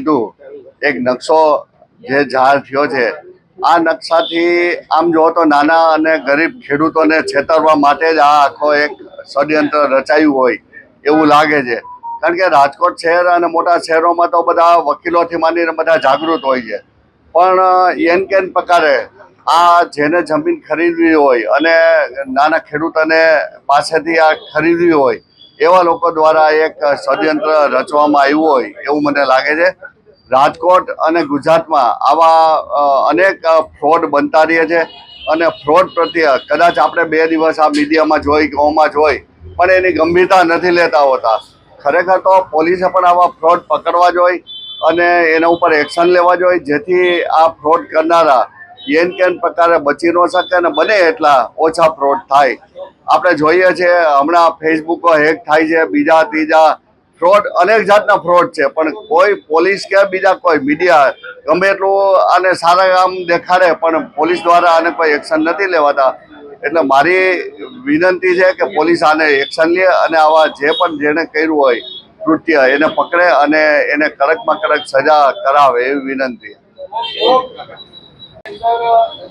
કીધું, એક નકશો જે જાહેર થયો છે, આ નકશાથી આમ જુઓ તો નાના અને ગરીબ ખેડૂતોને છેતરવા માટે જ આ આખો એક ષડયંત્ર રચાયું હોય એવું લાગે છે. કારણ કે રાજકોટ શહેર અને મોટા શહેરોમાં તો બધા વકીલોથી માંડીને બધા જાગૃત હોય છે. પણ એન કેન પ્રકારે આ જેને જમીન ખરીદવી હોય અને નાના ખેડૂતોને પાસેથી આ ખરીદવી હોય એવા લોકો દ્વારા એક ષડયંત્ર રચવામાં આવ્યું હોય એવું મને લાગે છે. રાજકોટ અને ગુજરાતમાં આવા અનેક ફ્રોડ બનતા રહે છે અને ફ્રોડ પ્રત્યે કદાચ આપણે બે દિવસ આ મીડિયામાં જોઈ કે જોઈ, પણ એની ગંભીરતા નથી લેતા હોતા. ખરેખર તો પોલીસે પણ આવા ફ્રોડ પકડવા જોઈએ અને એના ઉપર એક્શન લેવા જોઈએ જેથી આ ફ્રોડ કરનારા એન કેન પ્રકારે બચી ન શકે અને બને એટલા ઓછા ફ્રોડ થાય. આપણે જોઈએ છીએ હમણાં ફેસબુક હેક થાય છે, બીજા, ત્રીજા ફ્રોડ અનેક જાતના ફ્રોડ છે, પણ કોઈ પોલીસ કે બીજા કોઈ મીડિયા ગમે એટલું આને સારા કામ દેખાડે, પણ પોલીસ દ્વારા આને કોઈ એક્શન નથી લેવાતા. એટલે મારી વિનંતી છે કે પોલીસ આને એક્શન લે અને આવા જે પણ જેણે કર્યું હોય, કૃત્ય એને પકડે અને એને કડકમાં કડક સજા કરાવે એવી વિનંતી. અંદર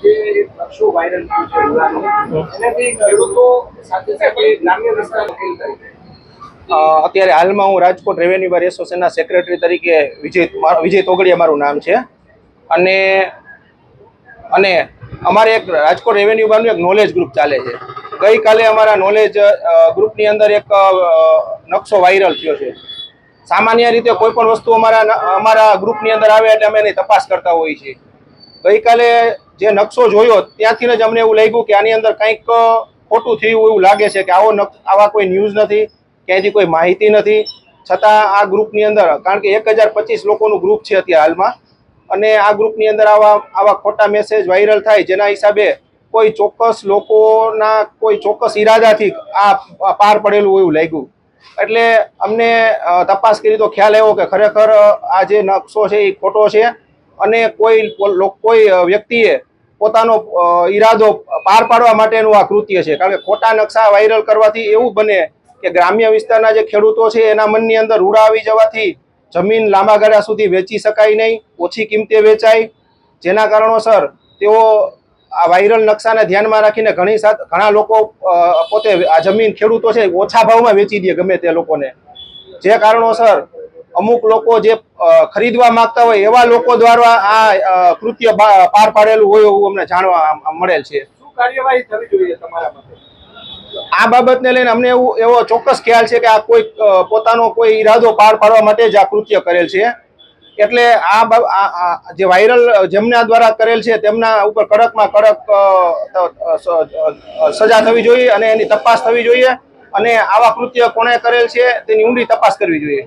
જે નકશો વાયરલ એનાથી ખેડૂતો સાથે સાથે ગ્રામ્ય વિસ્તાર વકીલ તરીકે. અત્યારે હાલમાં હું રાજકોટ રેવન્યુ બાર એસોસિએશનના સેક્રેટરી તરીકે વિજય વિજય તોગડિયા મારું નામ છે. અને અને અમારે એક રાજકોટ રેવન્યુ બારનું એક નોલેજ ગ્રુપ ચાલે છે. ગઈકાલે અમારા નોલેજ ગ્રુપની અંદર એક નકશો વાયરલ થયો છે. સામાન્ય રીતે કોઈ પણ વસ્તુ અમારા અમારા ગ્રુપની અંદર આવે એટલે અમે એની તપાસ કરતા હોઈએ છીએ. ગઈકાલે જે નકશો જોયો ત્યાંથી જ અમને એવું લાગ્યું કે આની અંદર કંઈક ખોટું થયું એવું લાગે છે કે આવો આવા કોઈ ન્યૂઝ નથી, ક્યાંયથી કોઈ માહિતી નથી. છતાં આ ગ્રુપની અંદર, કારણ કે એક હજાર પચીસ લોકોનું ગ્રુપ છે અત્યારે હાલમાં, અને આ ગ્રુપની અંદર આવા આવા ખોટા મેસેજ વાયરલ થાય, જેના હિસાબે કોઈ ચોક્કસ લોકોના, કોઈ ચોક્કસ ઈરાદાથી આ પાર પડેલું એવું લાગ્યું. એટલે અમને તપાસ કરી તો ખ્યાલ આવ્યો કે ખરેખર આ જે નકશો છે એ ખોટો છે. અને કોઈ કોઈ વ્યક્તિએ પોતાનો ઈરાદો પાર પાડવા માટેનું આ કૃત્ય છે. કારણ કે ખોટા નકશા વાયરલ કરવાથી એવું બને કે ગ્રામ્ય વિસ્તારના જે ખેડૂતો છે, એના મનની અંદર રૂડા આવી જવાથી જમીન લાંબા ગાળા સુધી વેચી શકાય નહીં, ઓછી કિંમતે વેચાય. જેના કારણોસર તેઓ આ વાયરલ નકશાને ધ્યાનમાં રાખીને ઘણી સાથે ઘણા લોકો પોતે આ જમીન ખેડૂતો છે, ઓછા ભાવમાં વેચી દે ગમે તે લોકોને. જે કારણોસર અમુક લોકો જે ખરીદવા માંગતા હોય એવા લોકો દ્વારા આ કૃત્ય પાર પાડેલું હોય એવું અમને જાણવા મળેલ છે. શું કાર્યવાહી થવી જોઈએ તમારા મતે? આ બાબતને લઈને અમને એવું એવો ચોક્કસ ખ્યાલ છે કે આ કોઈ પોતાનો કોઈ ઈરાદો પાર પાડવા માટે જ આ કૃત્ય કરેલ છે. એટલે આ જે વાયરલ જેમના દ્વારા કરેલ છે તેમના ઉપર કડકમાં કડક સજા થવી જોઈએ અને એની તપાસ થવી જોઈએ અને આવા કૃત્ય કોણે કરેલ છે તેની ઊંડી તપાસ કરવી જોઈએ.